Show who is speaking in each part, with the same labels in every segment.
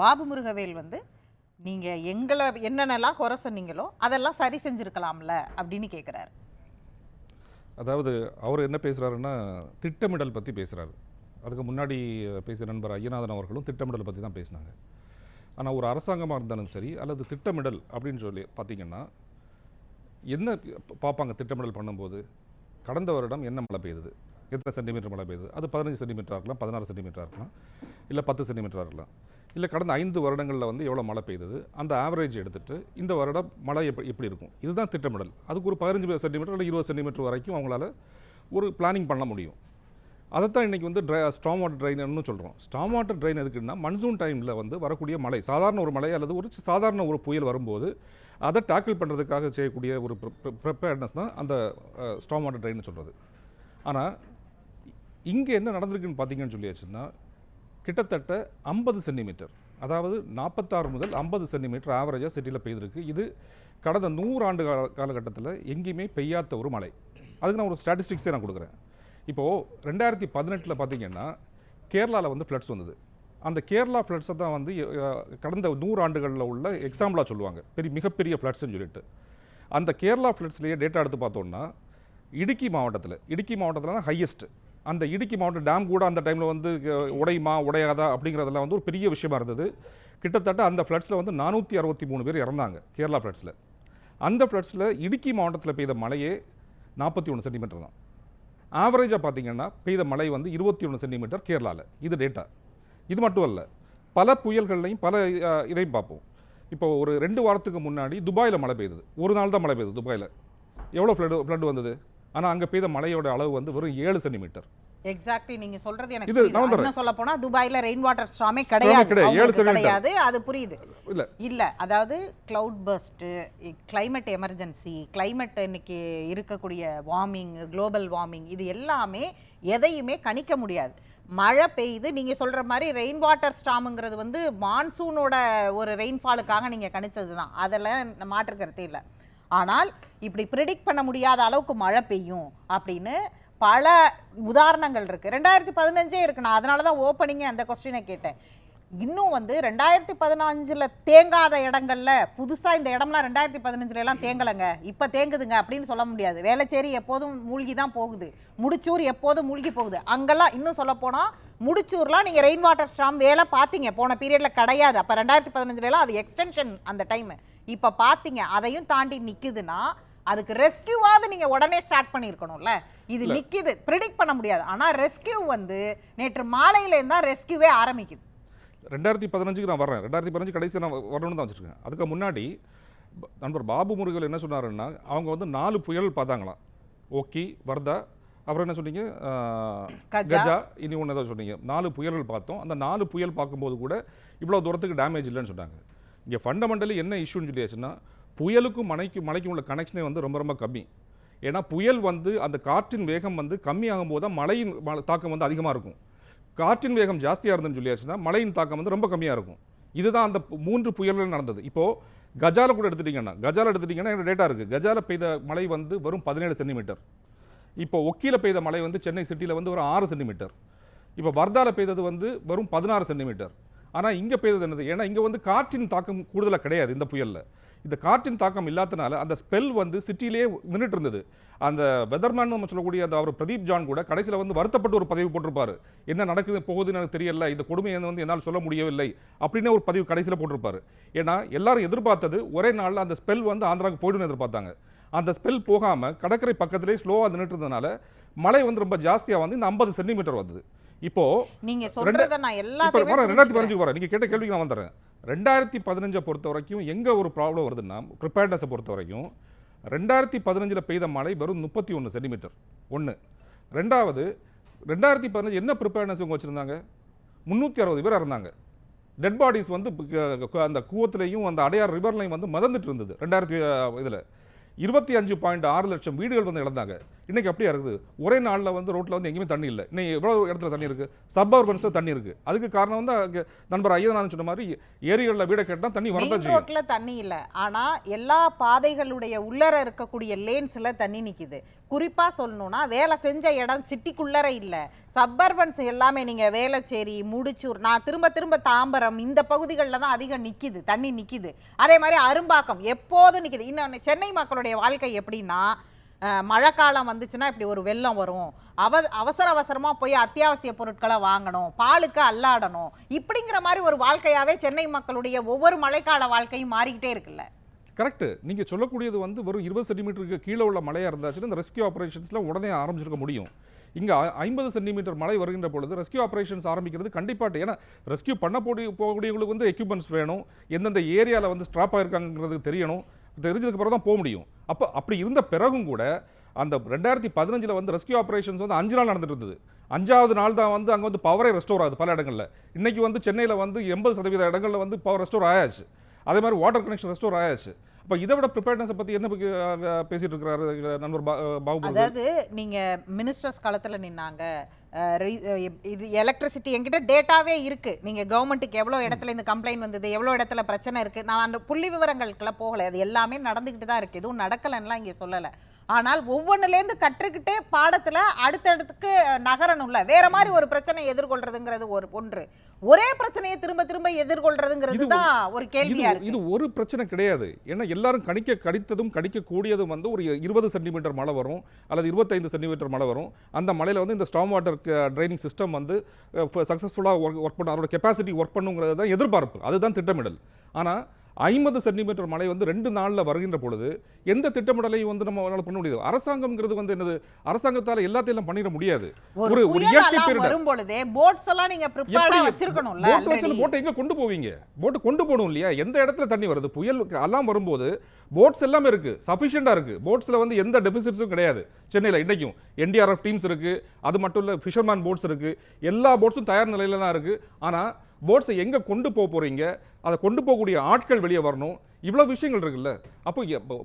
Speaker 1: பாபு முருகவேல் வந்து நீங்கள் எங்களை என்னென்னலாம் குறை சொன்னீங்களோ அதெல்லாம் சரி செஞ்சுருக்கலாம்ல அப்படின்னு கேட்குறாரு
Speaker 2: அதாவது அவர் என்ன பேசுகிறாருன்னா திட்டமிடல் பற்றி பேசுகிறாரு அதுக்கு முன்னாடி பேசிய நண்பர் ஐயநாதன் அவர்களும் திட்டமிடல் பற்றி தான் பேசினாங்க. ஆனால் ஒரு அரசாங்கமாக இருந்தாலும் சரி அல்லது திட்டமிடல் அப்படின்னு சொல்லி பார்த்தீங்கன்னா என்ன பார்ப்பாங்க திட்டமிடல் பண்ணும்போது? கடந்த வருடம் என்ன மழை பெய்யுது எத்தனை சென்டிமீட்டர் மழை பெய்யுது அது பதினஞ்சு சென்டிமீட்டராக இருக்கலாம் பதினாறு சென்டிமீட்டராக இருக்கலாம் இல்லை பத்து சென்டிமீட்டராக இருக்கலாம். இல்லை கடந்த ஐந்து வருடங்களில் வந்து எவ்வளோ மழை பெய்தது? அந்த ஆவரேஜ் எடுத்துட்டு இந்த வருடம் மழை எப்படி எப்படி இருக்கும்? இதுதான் திட்டமிடல். அதுக்கு ஒரு பதினஞ்சு சென்டிமீட்டர் இல்லை இருபது சென்டிமீட்டர் வரைக்கும் அவங்களால ஒரு பிளானிங் பண்ண முடியும். அதைத்தான் இன்றைக்கி வந்து ட்ரை ஸ்டாம் வாட்டர் ட்ரைனர்னு சொல்கிறோம் ஸ்டாம் வாட்டர் ட்ரைன் எதுக்குன்னா மன்சூன் டைமில் வந்து வரக்கூடிய மழை சாதாரண ஒரு மழை அல்லது ஒரு சாதாரண ஒரு புயல் வரும்போது அதை டேக்கிள் பண்ணுறதுக்காக செய்யக்கூடிய ஒரு ப்ரிப்பேர்னஸ் தான் அந்த ஸ்டாம் வாட்டர் ட்ரைன்னு சொல்கிறது ஆனால் இங்கே என்ன நடந்திருக்குன்னு பார்த்தீங்கன்னு சொல்லியாச்சுன்னா கிட்டத்தட்ட ஐம்பது சென்டிமீட்டர். அதாவது நாற்பத்தாறு முதல் ஐம்பது சென்டிமீட்டர் ஆவரேஜாக சிட்டியில் பெய்திருக்கு. இது கடந்த நூறாண்டு கால காலகட்டத்தில் எங்கேயுமே பெய்யாத ஒரு மழை. அதுக்கு நான் ஒரு ஸ்டாட்டிஸ்டிக்ஸே நான் கொடுக்குறேன். இப்போது ரெண்டாயிரத்தி பதினெட்டில் பார்த்தீங்கன்னா கேரளாவில் வந்து ஃப்ளட்ஸ் வந்தது. அந்த கேரளா ஃப்ளட்ஸை தான் வந்து கடந்த கடந்த நூறாண்டுகளில் உள்ள எக்ஸாம்பிளாக சொல்லுவாங்க. பெரிய மிகப்பெரிய ஃப்ளட்ஸ்னு சொல்லிட்டு. அந்த கேரளா ஃப்ளட்ஸ்லேயே டேட்டா எடுத்து பார்த்தோம்னா இடுக்கி மாவட்டத்தில் இடுக்கி மாவட்டத்தில் தான் ஹையஸ்ட்டு அந்த இடுக்கி மாவட்டம் டேம் கூட அந்த டைமில் வந்து உடையுமா உடையாதா அப்படிங்கிறதெல்லாம் வந்து ஒரு பெரிய விஷயமா இருந்தது. கிட்டத்தட்ட அந்த ஃப்ளட்ஸில் வந்து நானூற்றி அறுபத்தி மூணு பேர் இறந்தாங்க கேரளா ஃப்ளட்ஸில் அந்த ஃப்ளட்ஸில் இடுக்கி மாவட்டத்தில் பெய்த மழையே நாற்பத்தி ஒன்று சென்டிமீட்டர் தான். ஆவரேஜாக பார்த்தீங்கன்னா பெய்த மழை வந்து இருபத்தி ஒன்று சென்டிமீட்டர் கேரளாவில் இது டேட்டா இது மட்டும் அல்ல பல புயல்கள்லையும் பல இதையும் பார்ப்போம். இப்போ ஒரு ரெண்டு வாரத்துக்கு முன்னாடி துபாயில் மழை பெய்தது. ஒரு நாள் தான் மழை பெய்யுது துபாயில். எவ்வளோ ஃப்ளட் ஃப்ளட் வந்தது? ஆனால் அங்கே பெய்த மழையோட அளவு வந்து வெறும் ஏழு சென்டிமீட்டர்.
Speaker 1: எக்ஸாக்ட்லி நீங்க சொல்றது எனக்கு. இன்னும் சொல்ல போனா துபாய்ல ரெயின் வாட்டர் ஸ்டாமே கிடையாது.
Speaker 2: கிடையாது.
Speaker 1: அது புரியுது.
Speaker 2: இல்லை.
Speaker 1: இல்ல அதாவது cloudburst climate emergency climate இன்னைக்கு இருக்கக்கூடிய வார்மிங் குளோபல் வார்மிங் இது எல்லாமே எதையுமே கணிக்க முடியாது. மழை பெய்யுது நீங்க சொல்ற மாதிரி ரெயின் வாட்டர் ஸ்டாமுங்கிறது வந்து மான்சூனோட ஒரு ரெயின்ஃபாலுக்காக நீங்க கணிச்சது தான் அதெல்லாம் மாற்று கருத்தே இல்லை. ஆனால் இப்படி ப்ரிடிக்ட் பண்ண முடியாத அளவுக்கு மழை பெய்யும் அப்படின்னு பல உதாரணங்கள் இருக்கு. ரெண்டாயிரத்தி பதினஞ்சே இருக்கு. நான் அதனால தான் ஓப்பனிங்கே அந்த கொஸ்டினை கேட்டேன். இன்னும் வந்து ரெண்டாயிரத்தி பதினஞ்சுல தேங்காத இடங்கள்ல புதுசா இந்த இடம்லாம் ரெண்டாயிரத்தி பதினஞ்சுல எல்லாம் தேங்கலைங்க. இப்ப தேங்குதுங்க அப்படின்னு சொல்ல முடியாது. வேளச்சேரி எப்போதும் மூழ்கி தான் போகுது. முடிச்சூர் எப்போதும் மூழ்கி போகுது. அங்கெல்லாம் இன்னும் சொல்ல போனா முடிச்சூர்லாம் நீங்க ரெயின் வாட்டர் ஸ்டாம் வேலை பார்த்தீங்க. போன பீரியட்ல கிடையாது. அப்ப ரெண்டாயிரத்தி பதினஞ்சுல எல்லாம் அது எக்ஸ்டென்ஷன் அந்த டைம் இப்ப பாத்தீங்க அதையும் தாண்டி நிக்குதுன்னா அதுக்கு ரெஸ்கியூவாவது நீங்க உடனே ஸ்டார்ட் பண்ணியிருக்கணும்ல. இது நிக்குது. ப்ரிடிக்ட் பண்ண முடியாது. ஆனா ரெஸ்கியூ வந்து நேற்று மாலையில இருந்தா ரெஸ்கியூவே ஆரம்பிக்குது.
Speaker 2: ரெண்டாயிரத்தி பதினஞ்சுக்கு நான் வர்றேன். ரெண்டாயிரத்தி பதினஞ்சு கடைசி நான் வரணும்னு தான் வச்சுருக்கேன். அதுக்கு முன்னாடி நண்பர் பாபு முருகல் என்ன சொன்னாருன்னா அவங்க வந்து நாலு புயல் பார்த்தாங்களாம். ஓகி வர்தா அப்புறம் என்ன சொன்னீங்க?
Speaker 1: கஜா.
Speaker 2: இனி ஒன்று ஏதோ சொன்னீங்க. நாலு புயல்கள் பார்த்தோம். அந்த நாலு புயல் பார்க்கும்போது கூட இவ்வளோ தூரத்துக்கு டேமேஜ் இல்லைன்னு சொன்னாங்க. இங்கே ஃபண்டமெண்டலி என்ன இஷ்யூன்னு சொல்லியாச்சுன்னா புயலுக்கும் மலைக்கும் மலைக்கும் உள்ள கனெக்ஷனே வந்து ரொம்ப ரொம்ப கம்மி. ஏன்னா புயல் வந்து அந்த காற்றின் வேகம் வந்து கம்மியாகும் போது தான் மழையின் ம- தாக்கம் வந்து அதிகமாக இருக்கும். காற்றின் வேகம் ஜாஸ்தியாக இருந்துன்னு சொல்லியாச்சுன்னா மழையின் தாக்கம் வந்து ரொம்ப கம்மியாக இருக்கும். இதுதான் அந்த பு- மூன்று புயல்கள் நடந்தது. இப்போது கஜால கூட எடுத்துட்டிங்கன்னா கஜால எடுத்துட்டிங்கன்னா எங்கள் டேட்டா இருக்குது கஜால பெய்த மழை வந்து வரும் பதினேழு சென்டிமீட்டர். இப்போ ஒக்கியில் பெய்த மழை வந்து சென்னை சிட்டியில் வந்து ஒரு ஆறு சென்டிமீட்டர். இப்போ வர்தால பெய்தது வந்து வரும் பதினாறு சென்டிமீட்டர். ஆனால் இங்கே பெய்தது என்னது? ஏன்னா இங்கே வந்து காற்றின் தாக்கம் கூடுதலாக கிடையாது இந்த புயலில். இந்த காற்றின் தாக்கம் இல்லாதனால அந்த ஸ்பெல் வந்து சிட்டிலேயே நின்றுட்டு இருந்தது. அந்த வெதர்மேன் நம்ம சொல்லக்கூடிய அந்த அவர் பிரதீப் ஜான் கூட கடைசியில் வந்து வருத்தப்பட்டு ஒரு பதிவு போட்டிருப்பாரு. என்ன நடக்குது போகுதுன்னு எனக்கு தெரியல இந்த கொடுமையை வந்து என்னால் சொல்ல முடியவில்லை அப்படின்னு ஒரு பதிவு கடைசியில் போட்டிருப்பாரு. ஏன்னா எல்லாரும் எதிர்பார்த்தது ஒரே நாளில் அந்த ஸ்பெல் வந்து ஆந்திராவுக்கு போய்டுன்னு எதிர்பார்த்தாங்க. அந்த ஸ்பெல் போகாமல் கடற்கரை பக்கத்திலே ஸ்லோவாக நின்றுட்டு இருந்ததுனால மழை வந்து ரொம்ப ஜாஸ்தியாக வந்து இந்த ஐம்பது சென்டிமீட்டர் வந்தது. இப்போ
Speaker 1: நீங்க சொல்றத நான்
Speaker 2: இப்போ
Speaker 1: எல்லாத்தையுமே
Speaker 2: வரேன் ரெண்டாயிரத்தி. பதினஞ்சுக்கு வரேன் நீங்கள் கேட்ட கேள்விக்கு நான் வந்துடுறேன். ரெண்டாயிரத்தி பதினஞ்சை பொறுத்த வரைக்கும் எங்கே ஒரு ப்ராப்ளம் வருதுன்னா ப்ரிப்பேர்னஸை பொறுத்த வரைக்கும் ரெண்டாயிரத்தி பதினஞ்சில் பெய்த மழை வெறும் முப்பத்தி ஒன்று சென்டிமீட்டர். ஒன்று ரெண்டாவது ரெண்டாயிரத்தி பதினஞ்சு என்ன ப்ரிப்பேர்னஸ் இவங்க வச்சுருந்தாங்க? முந்நூற்றி அறுபது பேர் இறந்தாங்க. டெட் பாடிஸ் வந்து அந்த கூவத்திலையும் அந்த அடையார் ரிவர்லையும் வந்து மதந்துட்டு இருந்தது. ரெண்டாயிரத்தி இதில். இருபத்தி அஞ்சு பாயிண்ட் ஆறு லட்சம் வீடுகள் வந்து இழந்தாங்க. இன்னைக்கு அப்படியா இருக்குது? ஒரே நாளில் வந்து ரோட்டில் வந்து எங்கேயுமே தண்ணி இல்லை. இன்னைக்கு எவ்வளோ இடத்துல தண்ணி இருக்குது சப்அர்பன்ஸில் தண்ணி இருக்குது அதுக்கு காரணம் வந்து நண்பர் ஐயனான் சொன்ன மாதிரி ஏரிகளில் வீடை கேட்டால் தண்ணி வரதான்
Speaker 1: ரோட்ல தண்ணி இல்ல. ஆனா எல்லா பாதைகளுடைய உள்ளர இருக்கக்கூடிய லேன்ஸ்ல தண்ணி நிக்குது. குறிப்பா சொல்லணும்னா வேலை செஞ்ச இடம் சிட்டிக்குள்ளர இல்ல. சப்பர்பன்ஸ் எல்லாமே நீங்க வேளச்சேரி முடிச்சூர் நான் திரும்ப திரும்ப தாம்பரம் இந்த பகுதிகளில் தான் அதிகம் நிக்குது. தண்ணி நிக்குது. அதே மாதிரி அரும்பாக்கம் எப்போதும் நிக்குது. இன்னொன்று சென்னை மக்களுடைய வாழ்க்கை எப்படின்னா மழை மழைக்காலம் வந்துச்சுன்னா இப்படி ஒரு வெள்ளம் வரும். அவ அவசர அவசரமாக போய் அத்தியாவசிய பொருட்களை வாங்கணும் பாலுக்கு அல்லாடணும். இப்படிங்கிற மாதிரி ஒரு வாழ்க்கையாகவே சென்னை மக்களுடைய ஒவ்வொரு மழைக்கால வாழ்க்கையும் மாறிக்கிட்டே இருக்குல்ல?
Speaker 2: கரெக்ட் நீங்கள் சொல்லக்கூடியது வந்து வெறும் இருபது சென்டிமீட்டருக்கு கீழே உள்ள மழையாக இருந்தாச்சுன்னா இந்த ரெஸ்கியூ ஆப்ரேஷன்ஸில் உடனே ஆரம்பிச்சிருக்க முடியும். இங்கே ஐம்பது சென்டிமீட்டர் மழை வருகின்ற பொழுது ரெஸ்கியூ ஆப்ரேஷன்ஸ் ஆரம்பிக்கிறது கண்டிப்பாக ஏன்னா ரெஸ்கியூ பண்ண போடி போகக்கூடியவங்களுக்கு வந்து எக்யூப்மெண்ட்ஸ் வேணும். எந்தெந்த ஏரியாவில் வந்து ஸ்ட்ராப் ஆகிருக்காங்கிறது தெரியணும். தெரிஞ்சதுக்கு பிறகு தான் போக முடியும். அப்போ அப்படி இருந்த பிறகும் கூட அந்த ரெண்டாயிரத்தி பதினஞ்சில் வந்து ரெஸ்கியூ ஆப்ரேஷன்ஸ் வந்து அஞ்சு நாள் நடந்துட்டு இருந்தது அஞ்சாவது நாள் தான் வந்து அங்கே வந்து பவரே ரெஸ்டோர் ஆகுது பல இடங்களில். இன்றைக்கி வந்து சென்னையில் வந்து எண்பது சதவீத இடங்களில் வந்து பவர் ரெஸ்டோர் ஆயாச்சு. அதே மாதிரி வாட்டர் கனெக்ஷன் ரெஸ்டோர் ஆயாச்சு. அப்போ இதை விட ப்ரிப்பேர்னஸை பற்றி என்ன பேசிட்டு இருக்கிறாரு நண்பர் பாபு
Speaker 1: அதாவது நீங்க மினிஸ்டர்ஸ் காலத்துல நின்னாங்க இது எலக்ட்ரிசிட்டி என்கிட்ட டேட்டாவே இருக்கு. நீங்க கவர்மெண்ட்டுக்கு எவ்வளவு இடத்துல இந்த கம்ப்ளைண்ட் வந்தது எவ்வளவு இடத்துல பிரச்சனை இருக்கு. நான் அந்த புள்ளி விவரங்களுக்குலாம் போகல. அது எல்லாமே நடந்துகிட்டு தான் இருக்கு. எதுவும் நடக்கலன்னுலாம் இங்க சொல்லல. ஆனால் ஒவ்வொன்றுலேருந்து கற்றுக்கிட்டே பாடத்துல அடுத்தடுத்துக்கு நகரணும்ல. வேற மாதிரி ஒரு பிரச்சனை எதிர்கொள்றதுங்கிறது ஒரு ஒன்று. ஒரே பிரச்சனையை திரும்ப திரும்ப எதிர்கொள்றதுங்கிறது தான் ஒரு கேள்வியா
Speaker 2: இது
Speaker 1: இருக்கு.
Speaker 2: இது ஒரு பிரச்சனை கிடையாது. ஏன்னா எல்லாரும் கணிக்க கடித்ததும் கடிக்கக்கூடியதும் வந்து ஒரு இருபது சென்டிமீட்டர் மழை வரும் அல்லது இருபத்தைந்து சென்டிமீட்டர் மழை வரும். அந்த மழையில் வந்து இந்த ஸ்டாம் வாட்டர் ட்ரைனிங் சிஸ்டம் வந்து சக்ஸஸ்ஃபுல்லாக ஒர்க் ஒர்க் பண்ண அதோட கெப்பாசிட்டி ஒர்க் பண்ணுங்கிறது தான் எதிர்பார்ப்பு. அதுதான் திட்டமிடல். ஆனால் ஐம்பது சென்டிமீட்டர் மழை வந்து ரெண்டு நாளில் வருகின்ற பொழுது எந்த திட்டமிடலையும் வந்து நம்ம பண்ண முடியாது? அரசாங்கம்ங்கிறது வந்து என்னது? அரசாங்கத்தால் எல்லாத்தையும் பண்ணிட முடியாது.
Speaker 1: ஒரு
Speaker 2: ஒரு இயற்கை பேரிடர். போட்டை எங்க கொண்டு போவீங்க? போட்டு கொண்டு போகணும் இல்லையா? எந்த இடத்துல தண்ணி வருது? புயல் எல்லாம் வரும்போது போட்ஸ் எல்லாமே இருக்கு. சஃபிஷியண்டா இருக்கு. போட்ஸ்ல வந்து எந்த டெபிசிட்ஸும் கிடையாது. சென்னையில் இன்னைக்கும் என்டிஆர்எஃப் டீம்ஸ் இருக்கு. அது மட்டும் இல்ல ஃபிஷர்மேன் போட்ஸ் இருக்கு. எல்லா போட்ஸும் தயார் நிலையில தான் இருக்கு. ஆனா போட்ஸை எங்கே கொண்டு போக போகிறீங்க அதை கொண்டு போகக்கூடிய ஆட்கள் வெளியே வரணும். இவ்வளோ விஷயங்கள் இருக்குல்ல. அப்போ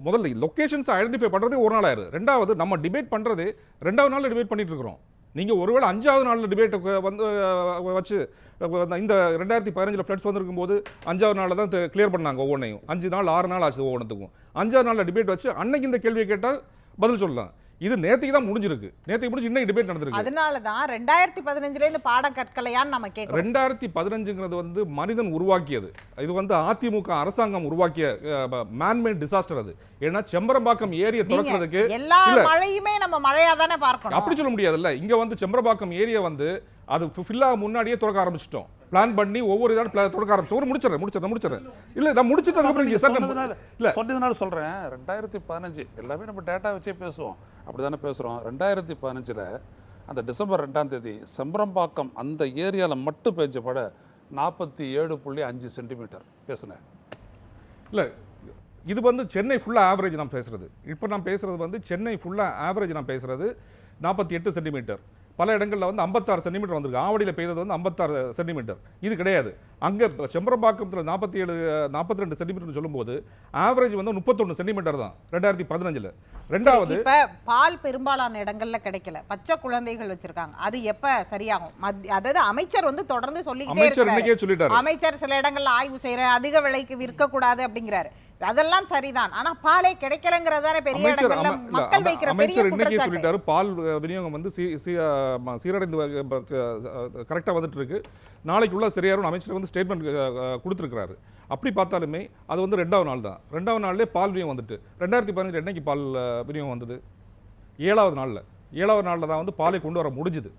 Speaker 2: முதல்ல லொக்கேஷன்ஸ் ஐடென்டிஃபை பண்ணுறதே ஒரு நாள் ஆயிரு ரெண்டாவது நம்ம டிபேட் பண்ணுறது ரெண்டாவது நாளில் டிபேட் பண்ணிட்டு இருக்கிறோம். ஒருவேளை அஞ்சாவது நாளில் டிபேட் வந்து வச்சு இந்த ரெண்டாயிரத்தி பதினஞ்சில் ஃப்ளட்ஸ் வந்திருக்கும் போது அஞ்சாவது நாளில் தான் கிளியர் பண்ணாங்க ஒவ்வொன்றையும் அஞ்சு நாள் ஆறு நாள் ஆச்சு ஒவ்வொன்றுத்துக்கும் அஞ்சாவது நாளில் டிபேட் வச்சு அன்னைக்கு இந்த கேள்வியை கேட்டால் பதில் சொல்லலாம். இது நேற்றுக்கு தான் முடிஞ்சிருக்கு. நேற்றுக்கு முடிஞ்சு இன்னைக்கு டிபேட் நடந்திருக்கு.
Speaker 1: அதனாலதான் ரெண்டாயிரத்தி பதினஞ்சுல இந்த பாடம் கற்கலையான்னு நம்ம கேட்கிறோம்
Speaker 2: ரெண்டாயிரத்தி பதினஞ்சுங்கிறது வந்து மனிதன் உருவாக்கியது. இது வந்து அதிமுக அரசாங்கம் உருவாக்கிய மேன்மேட் டிசாஸ்டர் அது. ஏன்னா செம்பரம்பாக்கம் ஏரியை திறக்கிறதுக்கு
Speaker 1: எல்லா. மழையுமே நம்ம மழையா தானே பார்க்கணும்.
Speaker 2: அப்படி சொல்ல முடியாதுல்ல. இங்க வந்து செம்பரம்பாக்கம் ஏரியா வந்து அது ஃபில்லா முன்னாடியே திறக்க ஆரம்பிச்சிட்டோம். பிளான் பண்ணி ஒவ்வொரு இடம் pla- திறக்க ஆரம்பிச்சோம் ஒரு முடிச்சிடறேன் முடிச்சிடறேன் முடிச்சிடறேன். இல்ல நான் முடிச்சிட்டு அதுக்கப்புறம் சார் இல்ல.
Speaker 3: சொன்னதுனால சொல்றேன். ரெண்டாயிரத்தி பதினஞ்சு எல்லாமே நம்ம டேட்டா வச்சே பேசுவோம். அப்படிதானே பேசுறோம். ரெண்டாயிரத்தி பதினஞ்சுல அந்த டிசம்பர் ரெண்டாம் தேதி செம்பரம்பாக்கம் அந்த ஏரியாவில் மட்டும் பெஞ்ச பட நாற்பத்தி ஏழு புள்ளி அஞ்சு சென்டிமீட்டர். பேசுனேன்
Speaker 2: இல்ல இது வந்து சென்னை ஃபுல்லா ஆவரேஜ் நான் பேசுறது. இப்போ நான் பேசுறது வந்து சென்னை ஃபுல்லா ஆவரேஜ் நான் பேசுறது நாற்பத்தி எட்டு சென்டிமீட்டர். பல இடங்களில் வந்து ஐம்பத்தாறு சென்டிமீட்டர் வந்திருக்கு. ஆவடியில் பெய்தது வந்து ஐம்பத்தாறு சென்டிமீட்டர் இது கிடையாது. அங்கே செம்பரம்பாக்கத்தில் நாற்பத்தி ஏழு நாற்பத்தி ரெண்டு சென்டிமீட்டர் சொல்லும்போது ஆவரேஜ் வந்து முப்பத்தொன்று சென்டிமீட்டர் தான் ரெண்டாயிரத்தி பதினஞ்சில். ரெண்டாவது
Speaker 1: இப்ப பால் பெரும்பாலான இடங்கள்ல கிடைக்கல. பச்சை குழந்தைகள் வச்சிருக்காங்க. அது எப்ப சரியாகும்? அதாவது அமைச்சர் வந்து தொடர்ந்து சொல்லிக்கிட்டே
Speaker 2: அமைச்சர் இன்னைக்கே சொல்லிட்டாரு.
Speaker 1: அமைச்சர் சில இடங்கள்ல ஆய்வு செய்யறேன் அதிக விலைக்கு விற்க கூடாது அப்படிங்கிறாரு. அதெல்லாம் சரிதான். ஆனா பாலே கிடைக்கலங்கிறது தானே பெரிய
Speaker 2: அமைச்சர்
Speaker 1: இடங்கள்ல மக்கள் வைக்கிற பெரிய குற்றச்சாட்டு.
Speaker 2: பால் விநியோகம் வந்து சீரடைந்து கரெக்டாக வந்துட்டு இருக்கு நாளைக்குள்ள சரியாரும் அமைச்சர் வந்து ஸ்டேட்மெண்ட் கொடுத்துருக்கிறாரு. அப்படி பார்த்தாலுமே அது வந்து ரெண்டாவது நாள் தான். ரெண்டாவது நாள்லேயே பால் விநியோகம் வந்துட்டு. ரெண்டாயிரத்தி பதினஞ்சு என்னைக்கு பால் விநியோகம் வந்தது? ஏழாவது நாளில். ஏழாவது நாளில் தான் வந்து பாலை கொண்டு வர முடிஞ்சுது.